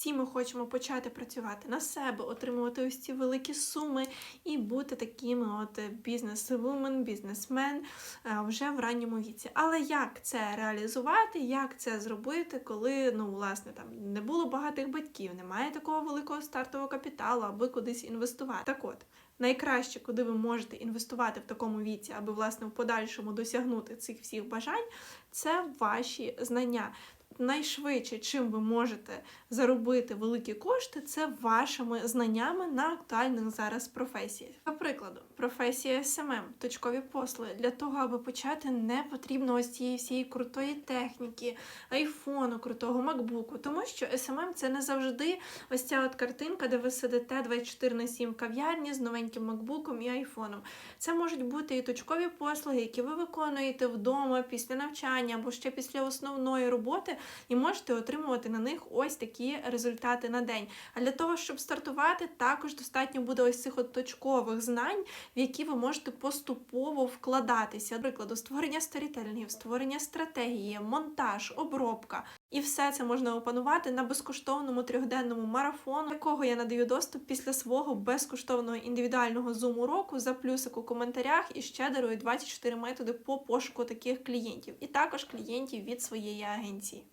Всі ми хочемо почати працювати на себе, отримувати ось ці великі суми і бути такими от бізнес-вумен, бізнесмен е, вже в ранньому віці. Але як це реалізувати, як це зробити, коли ну власне там не було багатих батьків, немає такого великого стартового капіталу, аби кудись інвестувати? Так от. Найкраще, куди ви можете інвестувати в такому віці, аби власне в подальшому досягнути цих всіх бажань, це ваші знання. Найшвидше, чим ви можете заробити великі кошти, це вашими знаннями на актуальних зараз професіях. До прикладу, професія СММ, точкові послуги. Для того, аби почати, не потрібно ось цієї всієї крутої техніки, айфону, крутого макбуку, тому що SMM це не завжди ось ця от картинка, де ви сидите 24 на 7 в кав'ярні з новеньким макбуком і айфоном. Це можуть бути і точкові послуги, які ви виконуєте вдома після навчання або ще після основної роботи, і можете отримувати на них ось такі результати на день. А для того, щоб стартувати, також достатньо буде ось цих от точкових знань, в які ви можете поступово вкладатися. Наприклад, створення сторітелінгів, створення стратегії, монтаж, обробка. І все це можна опанувати на безкоштовному трьохденному марафону, якого я надаю доступ після свого безкоштовного індивідуального зум-уроку за плюсик у коментарях і ще дарую 24 методи по пошуку таких клієнтів, і також клієнтів від своєї агенції.